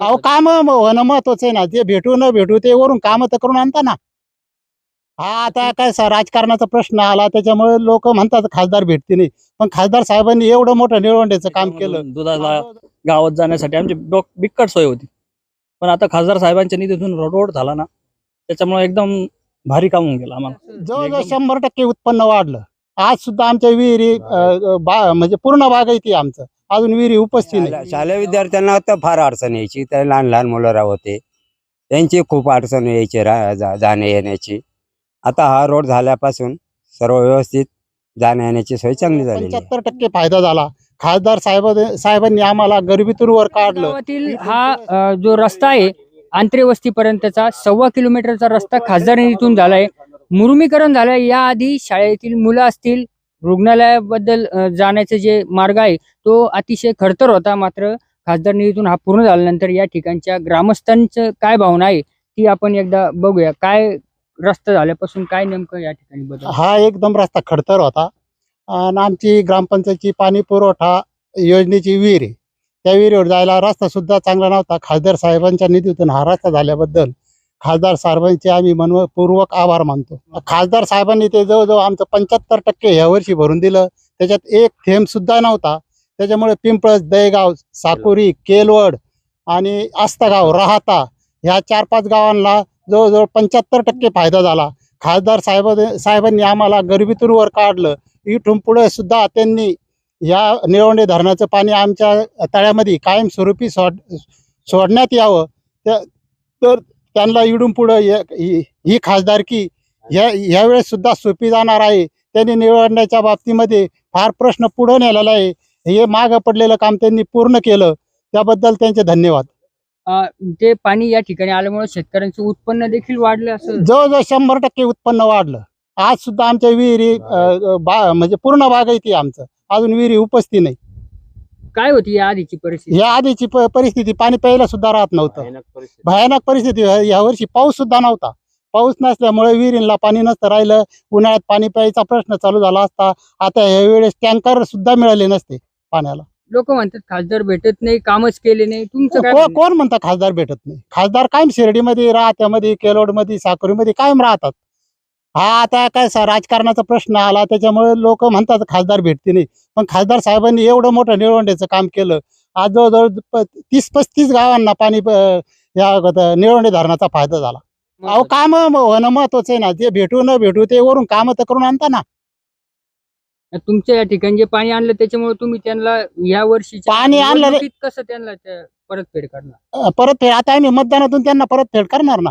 अहो काम होणं महत्वाचं आहे ना. जे भेटू न भेटू ते वरून काम तर करून आणता ना. हा आता काय सा- राजकारणाचा प्रश्न आला त्याच्यामुळे लोक म्हणतात खासदार भेटते नाही. पण खासदार साहेबांनी एवढं मोठं निळवंड्याचं काम केलं. दुधाला गावात जाण्यासाठी आमची डोक बिकट सोय होती. पण आता खासदार साहेबांच्या निधीतून रोड झाला ना त्याच्यामुळे एकदम भारी काम होऊन गेलं आम्हाला. जवळजवळ शंभर टक्के उत्पन्न वाढलं. आज सुद्धा आमच्या विहिरी म्हणजे पूर्ण बागायती आहे आमचं. अजून विहिरी उपस्थित शालेय नाही. शालेय विद्यार्थ्यांना तर फार अडचण यायची. त्या लहान लहान मुलं होते त्यांची खूप अडचण यायची रा- जा- जाण्या येण्याची. आता हा रोड झाल्यापासून सर्व व्यवस्थित जाण्या येण्याची सोय चांगली झालेली आहे. पंच्याहत्तर टक्के फायदा झाला. खासदार साहेब साहेबांनी आम्हाला गरिबीतून वर काढलं. गावातील हा अ, जो रस्ता आहे आंतरेवस्तीपर्यंतचा सव्वा किलोमीटरचा रस्ता खासदार निधीतून झालाय. मुरुमीकरण झालंय. याआधी शाळेतील मुलं असतील रुग्णालयाबद्दल जाण्याचे जे मार्ग आहे तो अतिशय खडतर होता. मात्र खासदार निधीतून हा पूर्ण झाल्यानंतर या ठिकाणच्या ग्रामस्थांचं काय भावना आहे ती आपण एकदा बघूया. काय रस्ता झाल्यापासून काय नेमकं या ठिकाणी बदल? हा एकदम रस्ता खडतर होता. आणि आमची ग्रामपंचायतची पाणी पुरवठा योजनेची विहीर आहे. त्या विहिरीवर जायला रस्ता सुद्धा चांगला नव्हता. खासदार साहेबांच्या निधीतून हा रस्ता झाल्याबद्दल खासदार साहेबांचे आम्ही मनपूर्वक आभार मानतो. खासदार साहेबांनी ते जवळजवळ आमचं पंच्याहत्तर टक्के ह्या वर्षी भरून दिलं. त्याच्यात एक थेंब सुद्धा नव्हता. त्याच्यामुळे पिंपळस दहेगाव साकुरी केलवड आणि आस्तागाव राहता ह्या चार पाच गावांना जवळजवळ पंच्याहत्तर टक्के फायदा झाला. खासदार साहेब साहेबांनी आम्हाला गरिबीतून वर काढलं. इथून पुढे सुद्धा त्यांनी या निळवंडे धरणाचं पाणी आमच्या तळ्यामध्ये कायमस्वरूपी सोड सोडण्यात यावं. त्या- तर त्यांना इडून पुढं ही खासदारकी ह्या ह्यावेळेस सुद्धा सोपी जाणार आहे. त्यांनी निवडण्याच्या बाबतीमध्ये फार प्रश्न पुढं नेलेला आहे. हे मागं पडलेलं काम त्यांनी पूर्ण केलं. त्याबद्दल त्यांचे धन्यवाद. ते पाणी या ठिकाणी आल्यामुळे शेतकऱ्यांचं उत्पन्न देखील वाढलं असं? जवळजवळ शंभर टक्के उत्पन्न वाढलं. आज सुद्धा आमच्या विहिरी बा म्हणजे पूर्ण बागायती आहे आमचं. अजून विहिरी उपस्थित नाही. काय होती या आधीची परिस्थिती? या आधीची प- परिस्थिती पाणी प्यायला सुद्धा राहत नव्हतं. भयानक परिस्थिती. ह्या- या वर्षी पाऊस सुद्धा नव्हता. पाऊस नसल्यामुळे विहिरींना पाणी नसतं राहिलं. उन्हाळ्यात पाणी प्यायचा प्रश्न चालू झाला असता. आता या वेळेस टँकर सुद्धा मिळाले नसते पाण्याला. लोक म्हणतात खासदार भेटत नाही कामच केले नाही. तुमचं काय को- म्हणणं? कोण म्हणता खासदार भेटत नाही खासदार कायम शिर्डीमध्ये राहत्यामध्ये केलोडमध्ये साकोरीमध्ये कायम राहतात. हा आता काय राजकारणाचा प्रश्न आला त्याच्यामुळे लोक म्हणतात खासदार भेटते नाही. पण खासदार साहेबांनी एवढं मोठं निळवंड्याचं काम केलं. आज जवळजवळ तीस पस्तीस गावांना पाणी या निळवंडे धरणाचा फायदा झाला. अहो काम होणं महत्वाचं आहे ना. जे भेटू न भेटू ते वरून काम तर करून आणता ना. तुमच्या या ठिकाणी जे पाणी आणलं त्याच्यामुळे तुम्ही त्यांना या वर्षी पाणी आणलं कसं त्यांना त्या परतफेड करणार? परतफेड आता आम्ही मतदानातून त्यांना परतफेड करणार ना.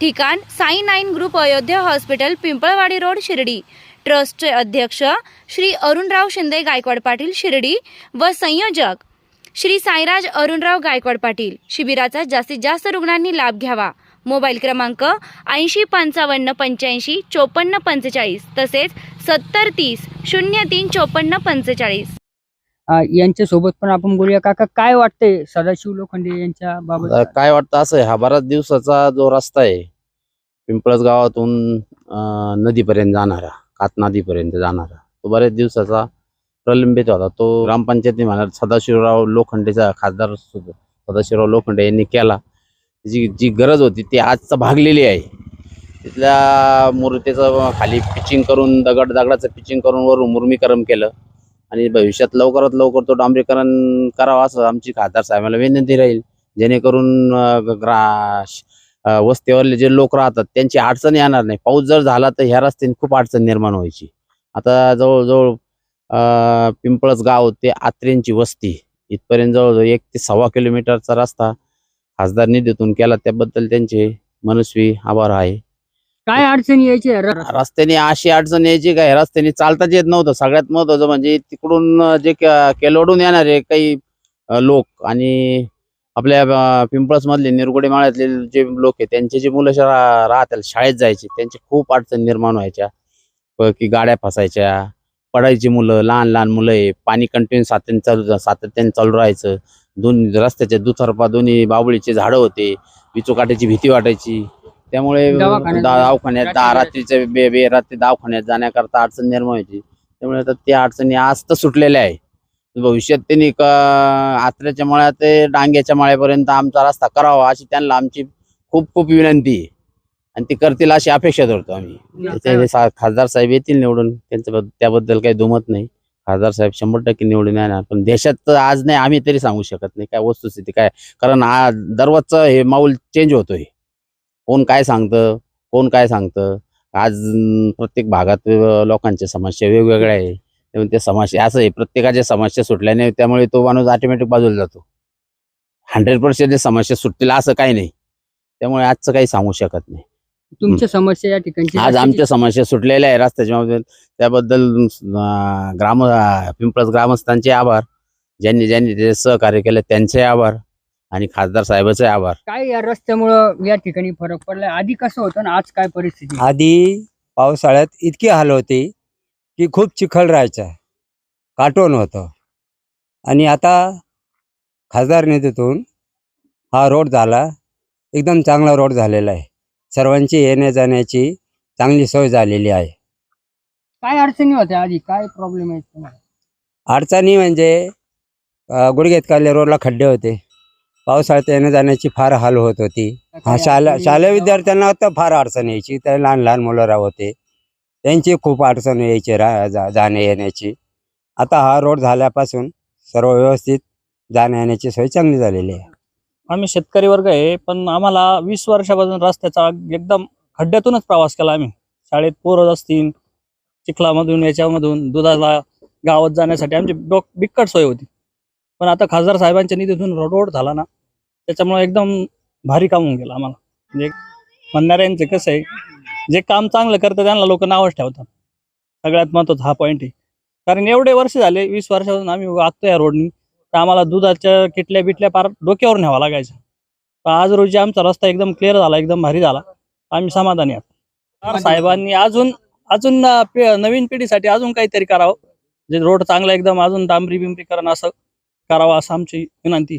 ठिकाण Sai nine group Ayodhya hospital Pimpalwadi road Shirdi. ट्रस्टचे अध्यक्ष श्री अरुणराव शिंदे गायकवाड पाटील शिर्डी व संयोजक श्री साईराज अरुणराव गायकवाड पाटील. शिबिराचा जास्तीत जास्त रुग्णांनी लाभ घ्यावा. मोबाईल क्रमांक ऐंशी पंचावन्न पंच्याऐंशी चोपन्न पंचेचाळीस तसेच सत्तर तीस शून्य तीन चोपन्न पंचेचाळीस. यांच्या सोबत पण आपण बोलूया. काका काय वाटतंय सदाशिव लोखंडे यांच्या बाबत? काय वाटतं असं आहे हा बराच दिवसाचा जो रस्ता आहे पिंपळस गावातून अं, नदीपर्यंत जाणारा कात नदीपर्यंत जाणारा तो बऱ्याच दिवसाचा प्रलंबित होता. तो ग्रामपंचायतने म्हणा सदाशिवराव लोखंडेचा खासदार सदाशिवराव लोखंडे यांनी केला. जी जी गरज होती ती आजचा भागलेली आहे. तिथल्या मूर्तीचं खाली पिचिंग करून दगड दगडाचं पिचिंग करून वरून मुर्मीकरण केलं. आणि भविष्यात लवकरात लवकर तो डांबरीकरण करावं असं आमची खासदार साहेबांना विनंती राहील. जेणेकरून ग्रा वस्तीवरले जे लोक राहतात त्यांची अडचण येणार नाही. पाऊस जर झाला तर ह्या रस्त्याने खूप अडचण निर्माण व्हायची. आता जवळजवळ पिंपळस गाव ते आत्रेंची वस्ती. इथपर्यंत जवळजवळ एक ते सव्वा किलोमीटरचा रस्ता खासदार निधीतून केला. त्याबद्दल त्यांचे मनस्वी आभार आहे. काय अडचणी यायची? रस्त्याने अशी अडचण यायची काय? रस्त्याने चालताच येत नव्हतं. सगळ्यात महत्वाचं म्हणजे तिकडून जे केलोडून येणारे काही लोक आणि आपल्या पिंपळस मधले निरगुडे माळ्यातले जे लोक आहे त्यांचे जे मुलं राहतात शाळेत जायचे त्यांचे खूप अडचण निर्माण व्हायच्या. की गाड्या फसायच्या पडायची मुलं लहान लहान मुलं आहे पाणी कंटिन्यू सातत्याने चालू सातत्याने चालू राहायचं. दोन रस्त्याच्या दुथरपा दोन्ही बाबळीचे झाडं होते विचोकाट्याची भीती वाटायची. त्यामुळे दवाखान्यात- दा- रात्रीचे बे बे रात्री दवाखान्यात जाण्याकरता अडचण निर्माण व्हायची. त्यामुळे आता त्या अडचणी आज तर सुटलेल्या आहे. भविष्यात त्यांनी क- आत्र्याच्या मळ्यात ते डांग्याच्या मळ्यापर्यंत आमचा रस्ता करावा अशी त्यांना आमची खूप खूप विनंती आहे. आणि ते करतील अशी अपेक्षा धरतो आम्ही. सा- खासदार साहेब येतील निवडून. त्यांचं बद- त्याबद्दल काही दुमत नाही. खासदार साहेब शंभर टक्के निवडून येणार. पण देशात तर आज नाही आम्ही तरी सांगू शकत नाही. काय वस्तुस्थिती काय? कारण हा दररोजचं हे माऊल चेंज होतोय. कोण काय सांगतं कोण काय सांगतं? आज प्रत्येक भागात लोकांच्या समस्या वेगवेगळ्या आहे. त्यामुळे त्या समस्या असं आहे प्रत्येकाच्या समस्या सुटल्याने त्यामुळे तो माणूस ऑटोमॅटिक बाजूला जातो. हंड्रेड पर्सेंट समस्या सुटतील असं काही नाही. त्यामुळे आजचं काही सांगू शकत नाही. तुमच्या समस्या या ठिकाणची आज आमच्या समस्या सुटलेल्या आहे रस्त्याच्या. त्याबद्दल ग्राम पिंपळस ग्रामस्थांचे आभार. ज्यांनी ज्यांनी ते सहकार्य केलं त्यांचे आभार. आणि खासदार साहेबाचे आभार. काय या रस्त्यामुळं या ठिकाणी फरक पडलाय? आधी कसं होतं ना आज काय परिस्थिती आहे? आधी पावसाळ्यात इतकी हाल होती की खूप चिखल राहायचा. काटोन होतं. आणि आता खासदार निधीतून हा रोड झाला. एकदम चांगला रोड झालेला आहे. सर्वांची येण्या जाण्याची चांगली सोय झालेली आहे. काय अडचणी होत्या आधी? काय प्रॉब्लेम आहे तुम्हाला? अडचणी म्हणजे अं, गुडघेत काले रोडला खड्डे होते. पावसाळ्यात येण्या जाण्याची फार हाल होत होती. हा अडचणी- शालेय विद्यार्थ्यांना तर फार अडचण यायची. त्या लहान लहान मुलं राह होते. त्यांची खूप अडचण यायची रा जा जाण्या येण्याची. आता हा रोड झाल्यापासून सर्व व्यवस्थित जाण्या येण्याची सोय चांगली झालेली आहे. आम्ही शेतकरी वर्ग आहे पण आम्हाला वीस वर्षापासून रस्त्याचा एकदम खड्ड्यातूनच प्रवास केला आम्ही. शाळेत पोरं असतील चिखलामधून याच्यामधून दुधाला गावात जाण्यासाठी आमची बिकट सोय होती. पण आता खासदार साहेबांच्या निधीतून रोड झाला ना. त्याच्यामुळे एकदम भारी काम होऊन गेलं आम्हाला. म्हणजे म्हणणाऱ्यांचं कसं आहे जे काम चांगलं करतं त्यांना लोक नावच ठेवतात. सगळ्यात महत्त्वाचा हा पॉईंट आहे. कारण एवढे वर्ष झाले वीस वर्षापासून आम्ही वागतो या रोडनी तर आम्हाला दुधाच्या किटल्या बिटल्या पार डोक्यावर न्यावा लागायचं. आज रोजी आमचा रस्ता एकदम क्लिअर झाला एकदम भारी झाला. आम्ही समाधानी आहोत. साहेबांनी अजून अजून नवीन पिढीसाठी अजून काहीतरी करावं. जे रोड चांगला एकदम अजून डांबरी बिंबरीकरण असं करावं असं आमची विनंती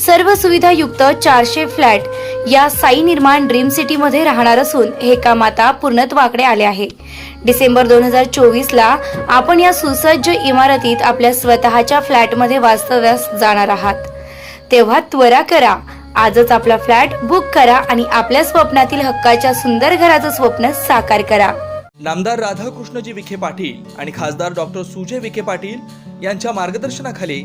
सर्व सुविधायुक्त चारशे फ्लॅट या साई निर्माण ड्रीम सिटीमध्ये राहणार असून हे काम आता पूर्णत्वाकडे आले आहे. डिसेंबर दोन हजार चोवीसला आपण या सुसज्ज इमारतीत आपल्या स्वतःच्या फ्लॅटमध्ये वास्तव्यास जाणार आहात. तेव्हा त्वरा करा. आजच आपला फ्लॅट बुक करा आणि आपल्या स्वप्नातील हक्काच्या सुंदर घराचं स्वप्न साकार करा. नामदार राधाकृष्णजी विखे पाटील आणि खासदार डॉक्टर सुजय विखे पाटील यांच्या मार्गदर्शनाखाली